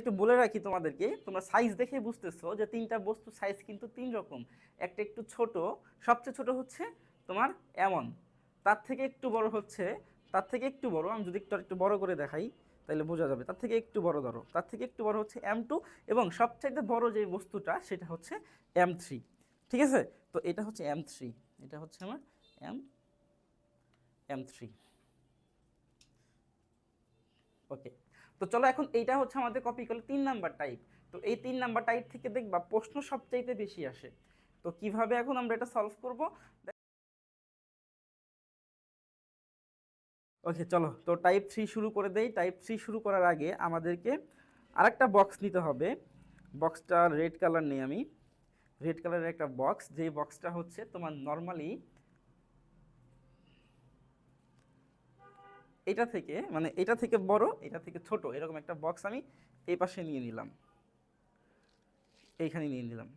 একটু বলে রাখি তোমাদেরকে, তোমরা সাইজ দেখে বুঝতেছো যে তিনটা বস্তু সাইজ কিন্তু তিন রকম। একটা একটু ছোট, সবচেয়ে ছোট হচ্ছে তোমার এমন। তার থেকে একটু বড় হচ্ছে, তার থেকে একটু বড়, আমি যদি একটু একটু বড় করে দেখাই তাহলে বোঝা যাবে। তার থেকে একটু বড় ধরো, তার থেকে একটু বড় হচ্ছে এম টু এবং সবচাইতে বড় যে বস্তুটা, সেটা হচ্ছে এম থ্রি ঠিক আছে? তো এটা হচ্ছে এম থ্রি এটা হচ্ছে আমার এম এম থ্রি ওকে তো চলো এখন এইটা হচ্ছে আমাদের কপি করলে তিন নাম্বার টাইপ তো এই তিন নাম্বার টাইপ থেকে দেখবা প্রশ্ন সবচাইতে বেশি আসে। তো কীভাবে এখন আমরা এটা সলভ করব? ওকে চলো। তো টাইপ থ্রি শুরু করে দেই। টাইপ থ্রি শুরু করার আগে আমাদেরকে আরেকটা বক্স নিতে হবে। বক্সটা রেড কালার নেই আমি। রেড কালারের একটা বক্স যেই বক্সটা হচ্ছে তোমার নর্মালি এটা থেকে মানে এটা থেকে বড়, এটা থেকে ছোট, এরকম একটা বক্স আমি এই পাশে নিয়ে নিলাম। এইখানে নিয়ে নিলাম।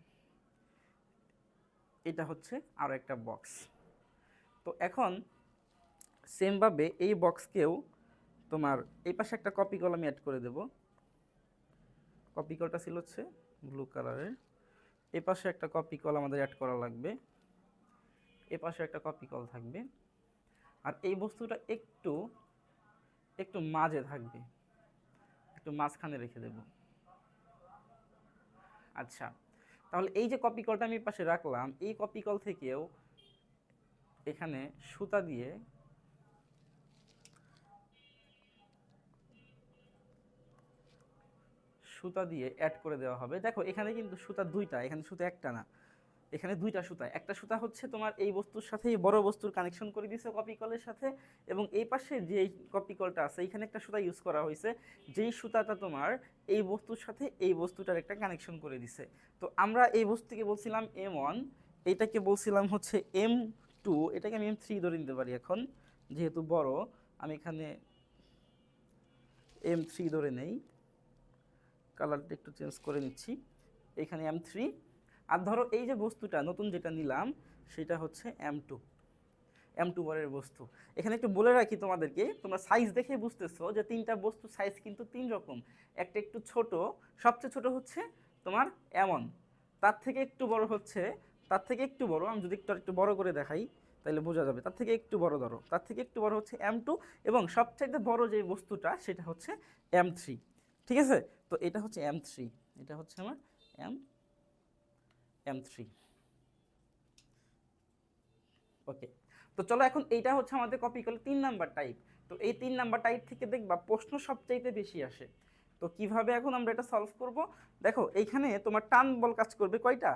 এটা হচ্ছে আরও একটা বক্স তো এখন সেমভাবে এই বক্সকেও তোমার এই পাশে একটা কপি কল আমি অ্যাড করে দেব। কপি কলটা ছিল হচ্ছে ব্লু কালারের এই পাশে একটা কপি কল আমাদের অ্যাড করা লাগবে। এ পাশে একটা কপি কল থাকবে। আর এই বস্তুটা একটু একটু মাঝে থাকবে। একটু মাঝখানে রেখে দেব। আচ্ছা তাহলে এই যে কপি কলটা আমি পাশে রাখলাম, এই কপি কল থেকেও এখানে সুতা দিয়ে সুতা দিয়ে অ্যাড করে দেওয়া হবে। দেখো, এখানে কিন্তু সুতা দুইটা, এখানে সুতা একটা না। এখানে দুইটা সুতা। একটা সুতা হচ্ছে তোমার এই বস্তুর সাথে বড় বস্তুর কানেকশন করে দিয়েছে কপি কলের সাথে এবং এই পাশে যে কপি কলটা আছে, এখানে একটা সুতা ইউজ করা হয়েছে, যেই সুতাটা তোমার এই বস্তুর সাথে এই বস্তুটার একটা কানেকশন করে দিছে। তো আমরা এই বস্তুকে বলছিলাম এম ওয়ান এইটাকে বলছিলাম হচ্ছে এম টু এটাকে আমি এম থ্রি ধরে নিতে পারি এখন, যেহেতু বড়, আমি এখানে এম থ্রি ধরে নেই কালারটা একটু চেঞ্জ করে নিচ্ছি। এখানে এম থ্রি আর ধরো এই যে বস্তুটা, নতুন যেটা নিলাম, সেটা হচ্ছে এম টু এম টু বরের বস্তু। এখানে একটু বলে রাখি তোমাদেরকে, তোমরা সাইজ দেখে বুঝতেছো যে তিনটা বস্তু সাইজ কিন্তু তিন রকম। একটা একটু ছোট, সবচেয়ে ছোট হচ্ছে তোমার এমন তার থেকে একটু বড় হচ্ছে, তার থেকে একটু বড়, আমি যদি একটু একটু বড় করে দেখাই, তাহলে বোঝা যাবে। তার থেকে একটু বড় ধরো, তার থেকে একটু বড় হচ্ছে এম টু এবং সবচাইতে বড় যে বস্তুটা, সেটা হচ্ছে এম থ্রি ঠিক আছে? তো এটা হচ্ছে এম থ্রি এটা হচ্ছে আমার এম এম থ্রি ওকে তো চলো এখন এইটা হচ্ছে আমাদের কপি করলে তিন নাম্বার টাইপ তো এই তিন নাম্বার টাইপ থেকে দেখবা প্রশ্ন সবচাইতে বেশি আসে। তো কীভাবে এখন আমরা এটা সলভ করব? দেখো, এইখানে তোমার টান বল কাজ করবে কয়টা?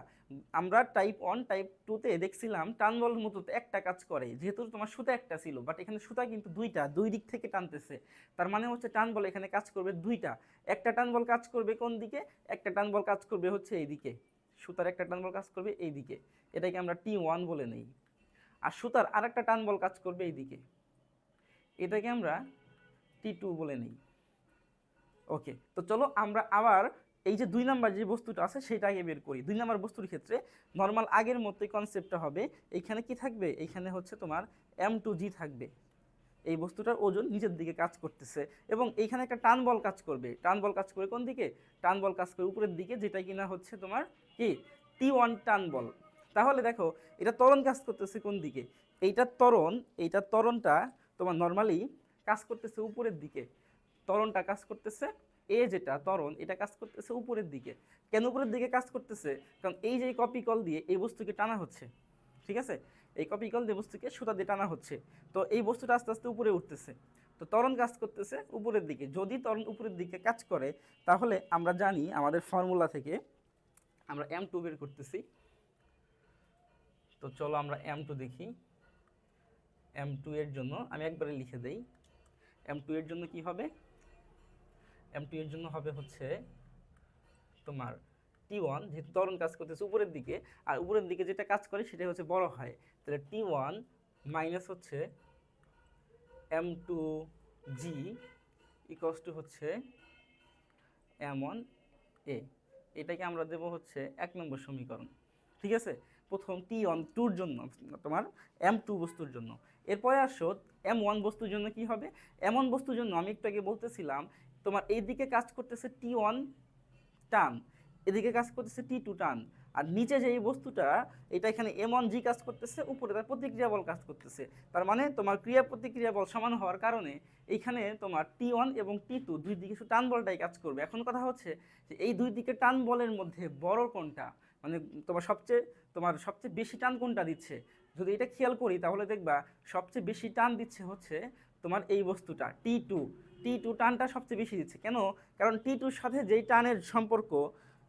আমরা টাইপ ওয়ান টাইপ টুতে দেখছিলাম টান বল মতো একটা কাজ করে, যেহেতু তোমার সুতা একটা ছিল বাট এখানে সুতা কিন্তু দুইটা, দুই দিক থেকে টানতেছে। তার মানে হচ্ছে টান বল এখানে কাজ করবে দুইটা। একটা টান বল কাজ করবে কোন দিকে? একটা টান বল কাজ করবে হচ্ছে এই দিকে সুতার একটা টান বল কাজ করবে এই দিকে এটাকে আমরা টি ওয়ান বলে নেই। আর সুতার আরেকটা টান বল কাজ করবে এই দিকে এটাকে আমরা টি টু বলে নেই। ওকে, তো চলো আমরা আবার এই যে দুই নাম্বার যে বস্তুটা আছে সেটা আগে বের করি। দুই নাম্বার বস্তুর ক্ষেত্রে নর্মাল আগের মতোই কনসেপ্টটা হবে। এইখানে কি থাকবে? এইখানে হচ্ছে তোমার এম টু জি থাকবে। এই বস্তুটার ওজন নিচের দিকে কাজ করতেছে। এবং এইখানে একটা টান বল কাজ করবে। টান বল কাজ করে কোন দিকে? টান বল কাজ করে উপরের দিকে, যেটা কিনা হচ্ছে তোমার কি? টি ওয়ান টান বল। তাহলে দেখো, এটা তরণ কাজ করতেছে কোন দিকে? এইটা তরণ এইটা তরণটা তোমার নর্মালি কাজ করতেছে উপরের দিকে। তরণটা কাজ করতেছে এ যেটা তরণ এটা কাজ করতেছে উপরের দিকে। কেন উপরের দিকে কাজ করতেছে? কারণ এই যে কপি কল দিয়ে এই বস্তুকে টানা হচ্ছে। ঠিক আছে? এই কপি কল দিয়ে বস্তুকে সুতা দিয়ে টানা হচ্ছে। তো এই বস্তুটা আস্তে আস্তে উপরে উঠতেছে। তো ত্বরণ কাজ করতেছে উপরের দিকে। যদি ত্বরণ উপরের দিকে কাজ করে, তাহলে আমরা জানি আমাদের ফর্মুলা থেকে আমরা এম টু বের করতেছি। তো চলো আমরা এম টু দেখি। এম টু এর জন্য আমি একবারে লিখে দেই। এম টু এর জন্য কি হবে? এম টু এর জন্য হবে হচ্ছে তোমার টি ওয়ান যেহেতু ত্বরণ কাজ করতেছে উপরের দিকে, আর উপরের দিকে যেটা কাজ করে সেটা হচ্ছে বড় হয়। তাহলে টি ওয়ান মাইনাস হচ্ছে M two G x two হচ্ছে এম ওয়ান এ এটাকে আমরা দেব হচ্ছে এক নম্বর সমীকরণ। ঠিক আছে? প্রথম টি ওয়ান টুর জন্য, তোমার এম টু বস্তুর জন্য। এরপরে আসো এম ওয়ান বস্তুর জন্য কি হবে? এমন বস্তুর জন্য আমি একটু আগে বলতেছিলাম, তোমার এইদিকে কাজ করতেছে টি ওয়ান টান। এদিকে কাজ করতেছে টি টু টান। আর নিচে যে এই বস্তুটা, এটা এখানে এম ওয়ান জি কাজ করতেছে, উপরে তার প্রতিক্রিয়া বল কাজ করতেছে। তার মানে তোমার ক্রিয়া প্রতিক্রিয়া বল সমান হওয়ার কারণে এইখানে তোমার টি ওয়ান এবং টি টু দুই দিকে শুধু টান বলটাই কাজ করবে। এখন কথা হচ্ছে যে এই দুই দিকে টান বলের মধ্যে বড় কোনটা? মানে তোমার সবচেয়ে তোমার সবচেয়ে বেশি টান কোনটা দিচ্ছে? যদি এটা খেয়াল করি তাহলে দেখবা সবচেয়ে বেশি টান দিচ্ছে হচ্ছে তোমার এই বস্তুটা টি টু টি টু টানটা সবচেয়ে বেশি দিচ্ছে। কেন? কারণ টি টুর সাথে যেই টানের সম্পর্ক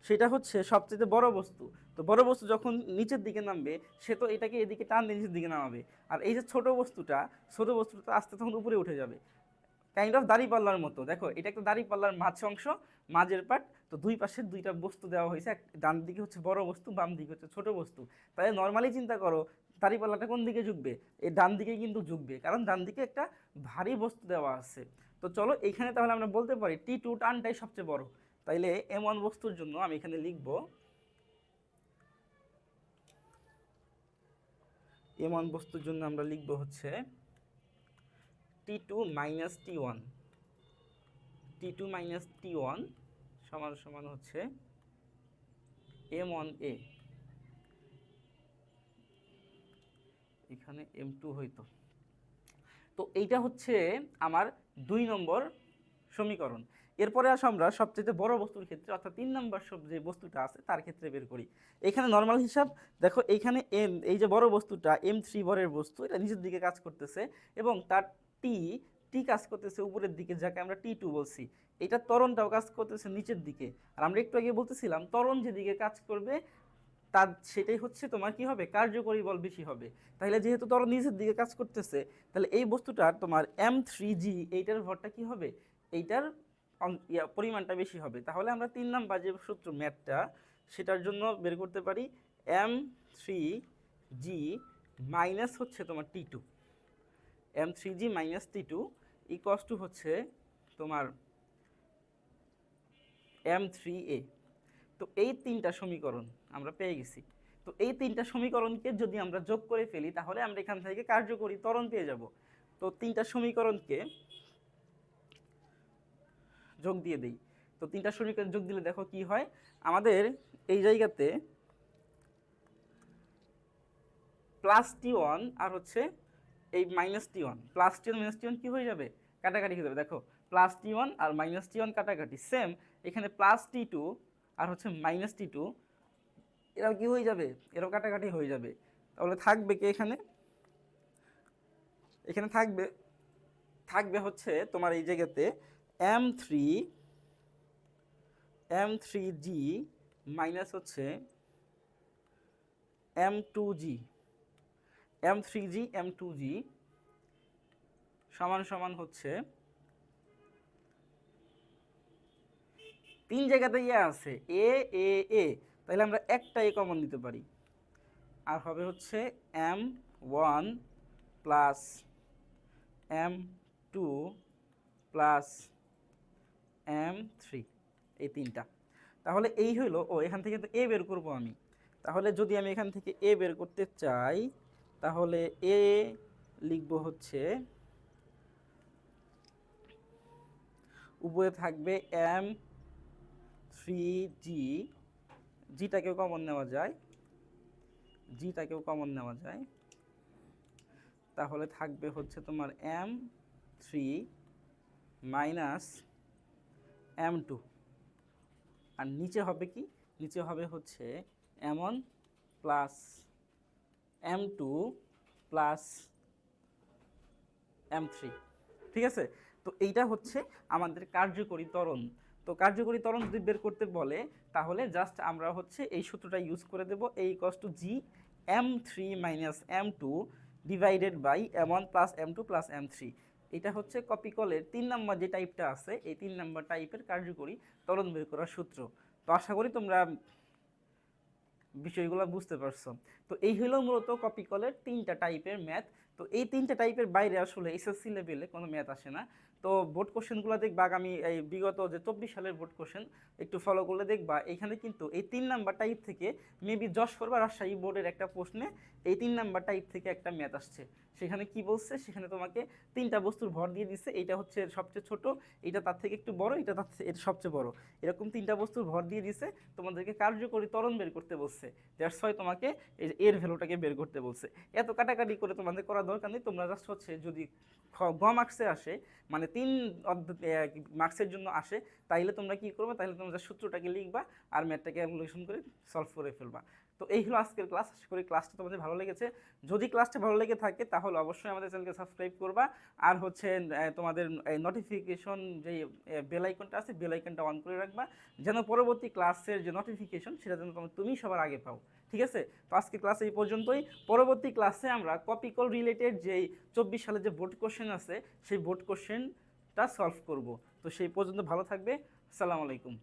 সেটা হচ্ছে সবচেয়ে বড় বস্তু। তো বড় বস্তু যখন নিচের দিকে নামবে, সে তো এটাকে এদিকে টান দিয়ে নিচের দিকে নামাবে। আর এই যে ছোট বস্তুটা ছোট বস্তুটা আস্তে তখন উপরে উঠে যাবে। কাইন্ড অফ দাড়ি পাল্লার মতো। দেখো, এটা একটা দাড়ি পাল্লার মাঝ অংশ, মাঝের পাট। তো দুই পাশে দুইটা বস্তু দেওয়া হয়েছে। এক, ডান দিকে হচ্ছে বড় বস্তু, বাম দিকে হচ্ছে ছোট বস্তু। তাই নর্মালি চিন্তা করো, দাড়ি পাল্লাটা কোন দিকে ঝুঁকবে? এই ডান দিকে কিন্তু ঝুঁকবে। কারণ ডান দিকে একটা ভারী বস্তু দেওয়া আছে। তো চলো, এইখানে তাহলে আমরা বলতে পারি টি টু টানটাই সবচেয়ে বড়। তাইলে এম ওয়ান বস্তুর জন্য আমি এখানে লিখব এম ওয়ান বস্তুর জন্য আমরা লিখব হচ্ছে T two minus T one. T two minus T one সমান সমান হচ্ছে এম ওয়ান এ। এখানে এম টু হইতো। তো এইটা হচ্ছে আমার দুই নম্বর সমীকরণ। এরপরে আসো আমরা সবচেয়ে বড় বস্তুর ক্ষেত্রে, অর্থাৎ তিন নম্বর সব যে বস্তুটা আছে, তার ক্ষেত্রে বের করি। এখানে নর্মাল হিসাব, দেখো এইখানে এম এই যে বড় বস্তুটা এম থ্রি বরের বস্তু, এটা নিচের দিকে কাজ করতেছে এবং তার টি টি কাজ করতেছে উপরের দিকে, যাকে আমরা টি টু বলছি। এটা তরণটাও কাজ করতেছে নিচের দিকে। আর আমরা একটু আগে বলতেছিলাম তরণ যেদিকে কাজ করবে, তার, সেটাই হচ্ছে তোমার কি হবে? কার্যকরী বল বেশি হবে। তাহলে যেহেতু তরণ নিচের দিকে কাজ করতেছে, তাহলে এই বস্তুটার তোমার এম থ্রি জি এইটার ভরটা কি হবে? এইটার পরিমাণটা বেশি হবে। তাহলে আমরা তিন নাম্বার যে সূত্র, ম্যাথটা, সেটার জন্য বের করতে পারি এম থ্রি জি মাইনাস হচ্ছে তোমার T two. M three G minus T two x two হচ্ছে তোমার এম থ্রি এ। তো এই তিনটা সমীকরণ আমরা পেয়ে গেছি। তো এই তিনটা সমীকরণকে যদি আমরা যোগ করে ফেলি, তাহলে আমরা এখান থেকে কার্যকরী ত্বরণ পেয়ে যাব। তো তিনটা সমীকরণকে যোগ দিয়ে দেই। তো তিনটা সমীকরণ যোগ দিলে দেখো কি হয়? আমাদের এই জায়গাতে প্লাস টি ওয়ান আর হচ্ছে এই minus T one plus T one minus T one কী হয়ে যাবে? কাটাকাটি হয়ে যাবে। দেখো প্লাস টি ওয়ান আর মাইনাস টি ওয়ান কাটাকাটি। সেম এখানে প্লাস টি টু আর হচ্ছে মাইনাস টি টু এরাও কী হয়ে যাবে? এরাও কাটাকাটি হয়ে যাবে। তাহলে থাকবে কি এখানে? এখানে থাকবে থাকবে হচ্ছে তোমার এই জায়গাতে M three M three G minus হচ্ছে M two G M three G M two G সমান সমান হচ্ছে তিন জায়গাতে ইয়ে আছে এ এ এ তাহলে আমরা একটা এ কমন নিতে পারি। আর হবে হচ্ছে M one plus M two plus M three এই তিনটা। তাহলে এই হইল, ও, এখান থেকে তো এ বের করব আমি। তাহলে যদি আমি এখান থেকে এ বের করতে চাই, তাহলে এ লিখব হচ্ছে উপরে থাকবে এম থ্রি জি জিটাকেও কমন নেওয়া যায়। জিটাকেও কমন নেওয়া যায়। তাহলে থাকবে হচ্ছে তোমার M three minus M two আর নিচে হবে কি? নিচে হবে হচ্ছে M one plus M two plus M three ঠিক আছে? তো এইটা হচ্ছে আমাদের কার্যকরী ত্বরণ। তো কার্যকরী ত্বরণ যদি বের করতে বলে, তাহলে জাস্ট আমরা হচ্ছে এই সূত্রটা ইউজ করে দেব এই কস two G M three minus M two divided by M one plus M two plus M three এটা হচ্ছে কপি কলের তিন নম্বর যে টাইপটা আছে, এই তিন নম্বর টাইপের কার্যকরী তরণ বের করার সূত্র। তো আশা করি তোমরা বিষয়গুলো বুঝতে পারছ। তো এই হলো মূলত কপিকলের তিনটা টাইপের ম্যাথ তো এই তিনটা টাইপের বাইরে আসলে এসএসসি লেভেলে কোনো ম্যাথ আসে না। তো বোর্ড কোশ্চেনগুলো দেখবা আমি এই বিগত যে চব্বিশ সালের বোর্ড কোশ্চেন একটু ফলো করলে দেখবা এখানে কিন্তু এই তিন নাম্বার টাইপ থেকে মেবি যশোর বা রাজশাহী বোর্ডের একটা প্রশ্নে এই তিন নাম্বার টাইপ থেকে একটা ম্যাথ আসছে। সেখানে কি বলছে? সেখানে তোমাকে তিনটা বস্তুর ভর দিয়ে দিচ্ছে এইটা হচ্ছে সবচেয়ে ছোট এটা তার থেকে একটু বড় এটা তার এটা সবচেয়ে বড়। এরকম তিনটা বস্তুর ভর দিয়ে দিছে, তোমাদেরকে কার্যকরী ত্বরণ বের করতে বলছে। দ্যাটস ওয়াই তোমাকে এর ভ্যালুটাকে বের করতে বলছে। এত কাটাকাটি করে তোমাদের করা দরকার নেই, তোমরা জাস্ট হচ্ছে যদি গ মার্কসে আসে মানে তিন মার্কসের জন্য আসে, তাইলে তোমরা কি করবে? তাহলে তোমরা সূত্রটাকে লিখবা আর ম্যাথটাকে ক্যালকুলেশন করে সলভ করে ফেলবা। তো এই হলো আজকের ক্লাস আশা করি ক্লাসটা তোমাদের ভালো লেগেছে। যদি ক্লাসটা ভালো লেগে থাকে, তাহলে অবশ্যই আমাদের চ্যানেলকে সাবস্ক্রাইব করবা। আর হচ্ছে তোমাদের নোটিফিকেশন যে বেল আইকনটা আছে বেল আইকনটা অন করে রাখবা। যেন পরবর্তী ক্লাসের যে নোটিফিকেশন সেটা যেন তুমি সবার আগে পাও। ঠিক আছে? তো আজকে ক্লাস এই পর্যন্তই। পরবর্তী ক্লাসে আমরা কপিকল রিলেটেড যেই চব্বিশ সালে যে বোর্ড কোশ্চেন আছে, সেই বোর্ড কোশ্চেনটা সলভ করব। তো সেই পর্যন্ত ভালো থাকবে। আসসালামু আলাইকুম।